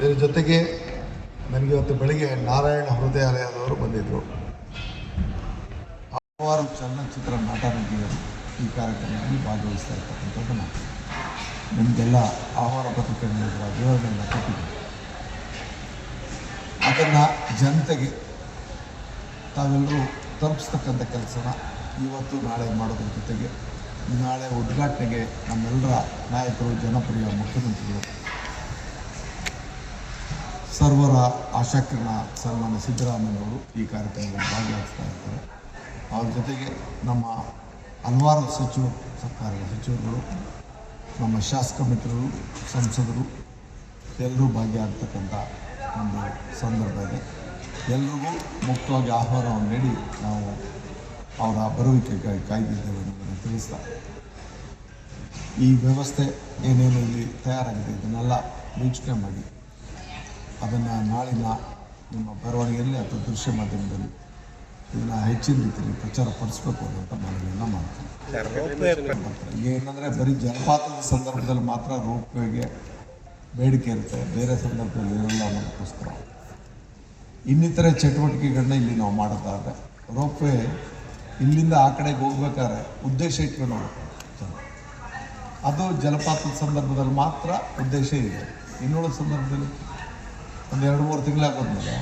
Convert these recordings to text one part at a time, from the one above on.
ಇದರ ಜೊತೆಗೆ ನನಗೆ ಇವತ್ತು ಬೆಳಿಗ್ಗೆ ನಾರಾಯಣ ಹೃದಯಾಲಯದವರು ಬಂದಿದ್ದರು ಹಲವಾರು ಚಲನಚಿತ್ರ ನಟ ನಟಿಯರು ಈ ಕಾರ್ಯಕ್ರಮದಲ್ಲಿ ಭಾಗವಹಿಸ್ತಾ ಇರ್ತಕ್ಕಂಥದ್ದನ್ನು ನಿಮಗೆಲ್ಲ ಆಹಾರ ಪತ್ರಿಕೆಗಳ ವಿವರಣೆಯನ್ನು ಕೊಟ್ಟಿದ್ದೆ ಅದನ್ನು ಜನತೆಗೆ ತಾವೆಲ್ಲರೂ ತಲುಪಿಸ್ತಕ್ಕಂಥ ಕೆಲಸನ ಇವತ್ತು ನಾಳೆ ಮಾಡೋದ್ರ ಜೊತೆಗೆ ನಾಳೆ ಉದ್ಘಾಟನೆಗೆ ನಮ್ಮೆಲ್ಲರ ನಾಯಕರು, ಜನಪ್ರಿಯ ಮುಖ್ಯಮಂತ್ರಿಗಳು ಸರ್ವರ ಆಶಾಕಿರಣ ಸನ್ಮಾನ್ಯ ಸಿದ್ದರಾಮಯ್ಯವರು ಈ ಕಾರ್ಯಕ್ರಮದಲ್ಲಿ ಭಾಗವಹಿಸ್ತಾ ಇರ್ತಾರೆ ಅವ್ರ ಜೊತೆಗೆ ನಮ್ಮ ಹಲವಾರು ಸಚಿವ, ಸರ್ಕಾರದ ಸಚಿವರುಗಳು, ನಮ್ಮ ಶಾಸಕ ಮಿತ್ರರು, ಸಂಸದರು, ಎಲ್ಲರೂ ಭಾಗಿಯಾಗ್ತಕ್ಕಂಥ ಒಂದು ಸಂದರ್ಭ ಇದೆ. ಎಲ್ರಿಗೂ ಮುಕ್ತವಾಗಿ ಆಹ್ವಾನವನ್ನು ನೀಡಿ ನಾವು ಅವರ ಬರುವಿಕೆಗಾಗಿ ಕಾಯ್ದಿದ್ದೇವೆ ಅನ್ನೋದನ್ನು ತಿಳಿಸ್ತಾ. ಈ ವ್ಯವಸ್ಥೆ ಏನೇನು ಇಲ್ಲಿ ತಯಾರಾಗಿದೆ ಇದನ್ನೆಲ್ಲ ವೀಕ್ಷಣೆ ಮಾಡಿ. ಅದನ್ನು ನಾಳಿನ ನಿಮ್ಮ ಬರವಣಿಗೆಯಲ್ಲಿ ಅಥವಾ ದೃಶ್ಯ ಮಾಧ್ಯಮದಲ್ಲಿ ಇದನ್ನು ಹೆಚ್ಚಿನ ರೀತಿಯಲ್ಲಿ ಪ್ರಚಾರ ಪಡಿಸಬೇಕು ಅನ್ನೋಂಥ ಮನವಿಯನ್ನು ಮಾಡ್ತೀನಿ. ಏನಂದರೆ ಬರೀ ಜಲಪಾತದ ಸಂದರ್ಭದಲ್ಲಿ ಮಾತ್ರ ರೋಪ್ವೇಗೆ ಬೇಡಿಕೆ ಇರುತ್ತೆ, ಬೇರೆ ಸಂದರ್ಭದಲ್ಲಿ ಇರಲ್ಲ ಅನ್ನೋದಕ್ಕೋಸ್ಕರ. ಇನ್ನಿತರ ಚಟುವಟಿಕೆಗಳನ್ನ ಇಲ್ಲಿ ನಾವು ಮಾಡೋದಾದ್ರೆ ರೋಪ್ವೇ ಇಲ್ಲಿಂದ ಆ ಕಡೆಗೆ ಹೋಗ್ಬೇಕಾದ್ರೆ ಉದ್ದೇಶ ಇಟ್ಕೊಂಡು ಹೋಗ್ಬೇಕು. ಅದು ಜಲಪಾತದ ಸಂದರ್ಭದಲ್ಲಿ ಮಾತ್ರ ಉದ್ದೇಶ ಇದೆ. ಇನ್ನೊಳ ಸಂದರ್ಭದಲ್ಲಿ ಒಂದು ಎರಡು ಮೂರು ತಿಂಗಳಾಗೋದ್ಮೇಲೆ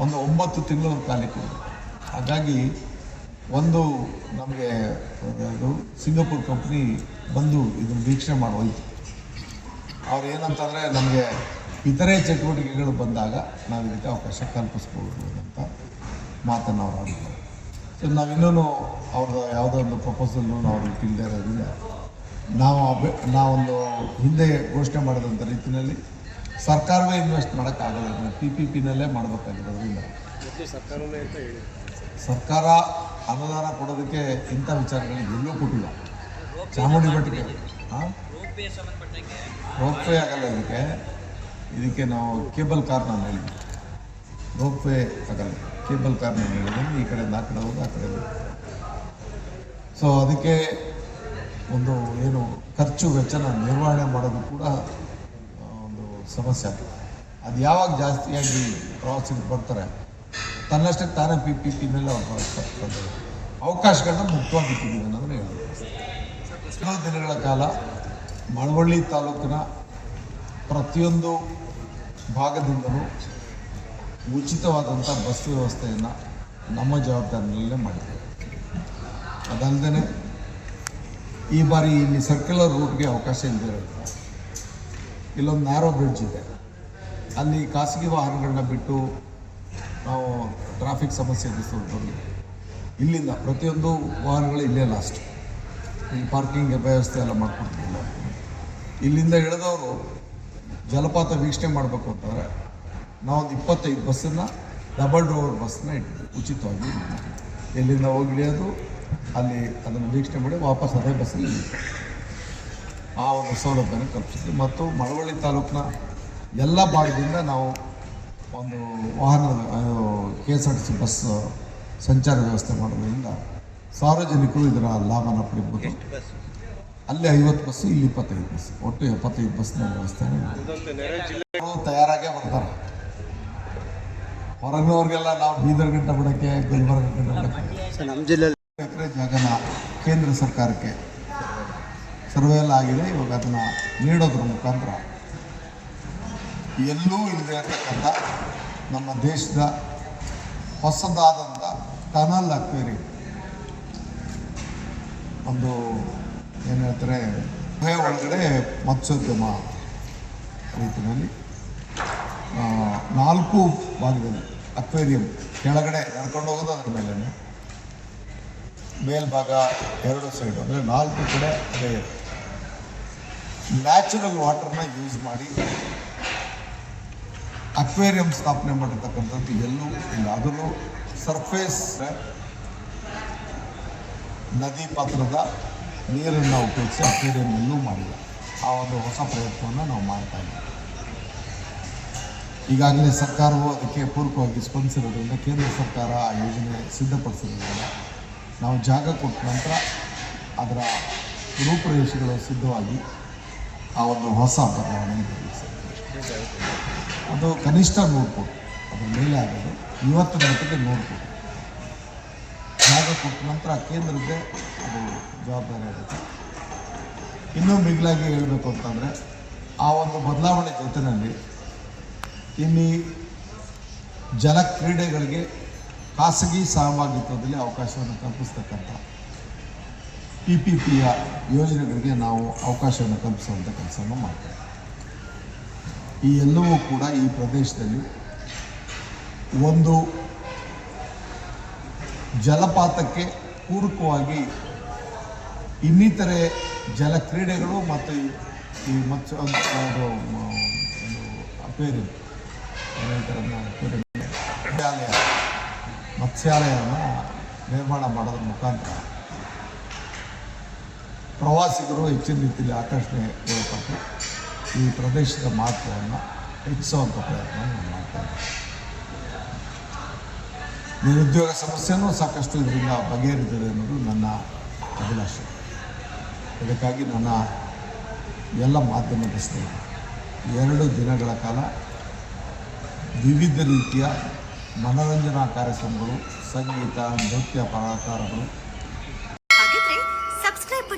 ಒಂದು ಒಂಬತ್ತು ತಿಂಗಳು ಖಾಲಿ ಕೊಡಬೇಕು ಹಾಗಾಗಿ ಒಂದು ನಮಗೆ ಅದು ಸಿಂಗಪೂರ್ ಕಂಪ್ನಿ ಬಂದು ಇದನ್ನು ವೀಕ್ಷಣೆ ಮಾಡಿ ಹೋಯ್ತು ಅವ್ರು ಏನಂತಂದರೆ ನಮಗೆ ಇತರೆ ಚಟುವಟಿಕೆಗಳು ಬಂದಾಗ ನಾವು ಇದಕ್ಕೆ ಅವಕಾಶ ಕಲ್ಪಿಸ್ಬೋದು ಅಂತ ಮಾತನ್ನು ಅವ್ರು ಆಡಿದ್ದಾರೆ ಸೊ ನಾವಿನ್ನೂ ಅವ್ರದ್ದು ಯಾವುದೋ ಒಂದು ಪ್ರಪೋಸಲ್ನು ಅವ್ರಿಗೆ ತಿಳಿದೇ ಇರೋದ್ರಿಂದ ನಾವು ನಾವೊಂದು ಹಿಂದೆ ಘೋಷಣೆ ಮಾಡಿದಂಥ ರೀತಿಯಲ್ಲಿ ಸರ್ಕಾರವೇ ಇನ್ವೆಸ್ಟ್ ಮಾಡೋಕ್ಕಾಗಲ್ಲ ಪಿ ಪಿ ಪಿನಲ್ಲೇ ಮಾಡಬೇಕಾಗಿದೆ ಅಂತ ಸರ್ಕಾರ ಅನುದಾನ ಕೊಡೋದಕ್ಕೆ ಇಂಥ ವಿಚಾರಗಳಿಗೆ ಎಲ್ಲೂ ಕೊಟ್ಟಿಲ್ಲ. ಚಾಮುಂಡಿ ಬೆಟ್ಟಕ್ಕೆ. ಹಾಂ ರೋಪ್ವೇ ವೇ ಆಗಲ್ಲ ಇದಕ್ಕೆ. ಇದಕ್ಕೆ ನಾವು ಕೇಬಲ್ ಕಾರ್ ನಾನು ಹೇಳಿದ್ವಿ. ರೋಪ್ವೇ ಆಗಲ್ಲ. ಕೇಬಲ್ ಕಾರ್ ನಾನು ಹೇಳಿದ್ದೀನಿ ಈ ಕಡೆ ಆ ಕಡೆ ಹೋಗಿ ಆ ಕಡೆ ಸೊ ಅದಕ್ಕೆ ಒಂದು ಏನು ಖರ್ಚು ವೆಚ್ಚನ ನಿರ್ವಹಣೆ ಮಾಡೋದು ಕೂಡ ಸಮಸ್ಯೆ ಅದು ಯಾವಾಗ ಜಾಸ್ತಿಯಾಗಿ ಪ್ರವಾಸಿಗರು ಬರ್ತಾರೆ ತನ್ನಷ್ಟಕ್ಕೆ ತಾನೇ ಪಿ ಪಿ ಮೇಲೆ ಅವ್ರು ಬರ್ತಾರೆ ಅವಕಾಶಗಳನ್ನ ಮುಕ್ತವಾಗಿಟ್ಟಿದ್ದೀವಿ ಅನ್ನೋದನ್ನ ಕೆಲವು ದಿನಗಳ ಕಾಲ ಮಳವಳ್ಳಿ ತಾಲೂಕಿನ ಪ್ರತಿಯೊಂದು ಭಾಗದಿಂದಲೂ ಉಚಿತವಾದಂಥ ಬಸ್ ವ್ಯವಸ್ಥೆಯನ್ನು ನಮ್ಮ ಜವಾಬ್ದಾರಿಯಲ್ಲೇ ಮಾಡಿದ್ದೇವೆ ಅದಲ್ಲದೆ ಈ ಬಾರಿ ಇಲ್ಲಿ ಸರ್ಕ್ಯುಲರ್ ರೂಟ್ಗೆ ಅವಕಾಶ ಇಲ್ಲದೆ ಇಲ್ಲೊಂದು ನ್ಯಾರೋ ಬ್ರಿಡ್ಜ್ ಇದೆ. ಅಲ್ಲಿ ಖಾಸಗಿ ವಾಹನಗಳನ್ನ ಬಿಟ್ಟು ನಾವು ಟ್ರಾಫಿಕ್ ಸಮಸ್ಯೆ ಎದುರಿಸ್ತೀವಿ ಇಲ್ಲಿಂದ ಪ್ರತಿಯೊಂದು ವಾಹನಗಳು ಇಲ್ಲೇ ಲಾಸ್ಟ್ ಇಲ್ಲಿ ಪಾರ್ಕಿಂಗ್ ವ್ಯವಸ್ಥೆ ಎಲ್ಲ ಮಾಡ್ಕೊಟ್ಟಿಲ್ಲ ಇಲ್ಲಿಂದ ಇಳಿದವರು ಜಲಪಾತ ವೀಕ್ಷಣೆ ಮಾಡಬೇಕು ಅಂತಂದರೆ ನಾವೊಂದು ಇಪ್ಪತ್ತೈದು ಬಸ್ಸನ್ನು ಡಬಲ್ ಡೋರ್ ಬಸ್ನ ಇಟ್ಟು ಉಚಿತವಾಗಿ ಎಲ್ಲಿಂದ ಹೋಗಿ ಇಳಿಯೋದು, ಅಲ್ಲಿ ಅದನ್ನು ವೀಕ್ಷಣೆ ಮಾಡಿ ವಾಪಸ್ ಅದೇ ಬಸ್ಸಲ್ಲಿ. ಆ ಒಂದು ಸೌಲಭ್ಯನ ಕಲ್ಪಿಸಿದ್ವಿ. ಮತ್ತು ಮಳವಳ್ಳಿ ತಾಲೂಕಿನ ಎಲ್ಲ ಭಾಗದಿಂದ ನಾವು ಒಂದು ವಾಹನ K S R T C bus ಸಂಚಾರ ವ್ಯವಸ್ಥೆ ಮಾಡೋದ್ರಿಂದ ಸಾರ್ವಜನಿಕರು ಇದರ ಲಾಭನ ಪಡಿಬೋದು ಅಲ್ಲಿ ಐವತ್ತು ಬಸ್ ಇಲ್ಲಿ ಇಪ್ಪತ್ತೈದು ಬಸ್. ಒಟ್ಟು ಎಪ್ಪತ್ತೈದು ಬಸ್ನ ವ್ಯವಸ್ಥೆ ತಯಾರಾಗೇ ಬರ್ತಾರೆ. ಹೊರಗಿನವ್ರಿಗೆಲ್ಲ ನಾವು ಬೀದರ್ ಗಂಟೆ ಬಿಡೋಕ್ಕೆ ಗುಲ್ಬರ್ಗ ಗಂಟೆ ಬಿಡೋಕ್ಕೆ ನಮ್ಮ ಜಿಲ್ಲೆಯಲ್ಲಿ ಎಕರೆ ಜಾಗನ ಕೇಂದ್ರ ಸರ್ಕಾರಕ್ಕೆ ಸರ್ವೆ ಎಲ್ಲ ಆಗಿದೆ, ಇವಾಗ ಅದನ್ನು ನೀಡೋದ್ರ ಮುಖಾಂತರ ಎಲ್ಲೂ ಇಲ್ಲದೆ ಇರತಕ್ಕಂಥ ನಮ್ಮ ದೇಶದ ಹೊಸದಾದಂಥ ಟನಲ್ ಅಕ್ವೇರಿ. ಒಂದು ಏನು ಹೇಳ್ತಾರೆ, ಗುಹೆ ಒಳಗಡೆ ಮತ್ಸ್ಯೋದ್ಯಮ ರೀತಿಯಲ್ಲಿ ನಾಲ್ಕು ಭಾಗದಲ್ಲಿ, ಅಕ್ವೇರಿಯಂ ಕೆಳಗಡೆ ನಡ್ಕೊಂಡು ಹೋಗೋದು ಅದ್ರ ಮೇಲೆ ಮೇಲ್ಭಾಗ ಎರಡು ಸೈಡು ಅಂದರೆ ನಾಲ್ಕು ಕಡೆ ಅದೇ ನ್ಯಾಚುರಲ್ ವಾಟರ್ನ ಯೂಸ್ ಮಾಡಿ ಅಕ್ವೇರಿಯಂ ಸ್ಥಾಪನೆ ಮಾಡಿರ್ತಕ್ಕಂಥದ್ದು ಎಲ್ಲೂ ಇಲ್ಲ. ಅದನ್ನು ಸರ್ಫೇಸ್ ನದಿ ಪಾತ್ರದ ನೀರನ್ನು ಉಪಯೋಗಿಸಿ ಅಕ್ವೇರಿಯಂ ಎಲ್ಲೂ ಮಾಡಿಲ್ಲ. ಆ ಒಂದು ಹೊಸ ಪ್ರಯತ್ನವನ್ನು ನಾವು ಮಾಡ್ತಾ ಇದ್ದೀವಿ. ಈಗಾಗಲೇ ಸರ್ಕಾರವು ಅದಕ್ಕೆ ಪೂರಕವಾಗಿ ಸ್ಪಂದಿಸಿರೋದ್ರಿಂದ ಕೇಂದ್ರ ಸರ್ಕಾರ ಆ ಯೋಜನೆ ಸಿದ್ಧಪಡಿಸಿರೋದ್ರಿಂದ ನಾವು ಜಾಗ ಕೊಟ್ಟ ನಂತರ ಅದರ ರೂಪುರೇಷೆಗಳು ಸಿದ್ಧವಾಗಿ ಆ ಒಂದು ಹೊಸ ಬದಲಾವಣೆ ಅದು ಕನಿಷ್ಠ ನೂರು ಕೋಟಿ ಅದ್ರ ಮೇಲೆ ಆಗೋದು. ಇವತ್ತು ಮಟ್ಟಿಗೆ ನೂರು ಕೋಟಿ ಜಾಗ ಕೊಟ್ಟ ನಂತರ ಕೇಂದ್ರದ್ದೇ ಅದು ಜವಾಬ್ದಾರಿ ಆಗುತ್ತೆ. ಇನ್ನೂ ಮಿಗಿಲಾಗಿ ಹೇಳಬೇಕು ಅಂತಂದರೆ, ಆ ಒಂದು ಬದಲಾವಣೆ ಜೊತೆಯಲ್ಲಿ ಇಲ್ಲಿ ಜಲ ಕ್ರೀಡೆಗಳಿಗೆ ಖಾಸಗಿ ಸಹಭಾಗಿತ್ವದಲ್ಲಿ ಅವಕಾಶವನ್ನು ಕಲ್ಪಿಸ್ತಕ್ಕಂಥ ಪಿ ಪಿ ಪಿಯ ಯೋಜನೆಗಳಿಗೆ ನಾವು ಅವಕಾಶವನ್ನು ಕಲ್ಪಿಸುವಂಥ ಕೆಲಸವನ್ನು ಮಾಡ್ತೇವೆ ಈ ಎಲ್ಲವೂ ಕೂಡ ಈ ಪ್ರದೇಶದಲ್ಲಿ ಒಂದು ಜಲಪಾತಕ್ಕೆ ಪೂರಕವಾಗಿ ಇನ್ನಿತರೆ ಜಲ ಕ್ರೀಡೆಗಳು ಮತ್ತು ಈ- ಮತ್ಸ್ಯ ಅಕ್ವೇರಿಯಂ ಏನ್ ಹೇಳ್ತಾರೆ ಅದನ್ನ aquarium? ಮತ್ಸ್ಯಾಲಯ ನಿರ್ಮಾಣ ಮಾಡೋದ್ರ ಮುಖಾಂತರ ಪ್ರವಾಸಿಗರು ಹೆಚ್ಚಿನ ರೀತಿಯಲ್ಲಿ ಆಕರ್ಷಣೆ ಒಳಪಟ್ಟು ಈ ಪ್ರದೇಶದ ಮಹತ್ವವನ್ನು ಹೆಚ್ಚಿಸುವಂಥ ಪ್ರಯತ್ನ ಮಾಡ್ತಾ ನಿರುದ್ಯೋಗ ಸಮಸ್ಯೆನೂ ಸಾಕಷ್ಟು ಇದರಿಂದ ಬಗೆಹರಿದಿದೆ ಅನ್ನೋದು ನನ್ನ ಅಭಿಲಾಷೆ. ಇದಕ್ಕಾಗಿ ನನ್ನ ಎಲ್ಲ ಮಾಧ್ಯಮದ ಸ್ನೇಹಿತರು ಎರಡು ದಿನಗಳ ಕಾಲ ವಿವಿಧ ರೀತಿಯ ಮನೋರಂಜನಾ ಕಾರ್ಯಕ್ರಮಗಳು, ಸಂಗೀತ, ನೃತ್ಯ ಸಬ್ಸ್ಕ್ರೈಬ್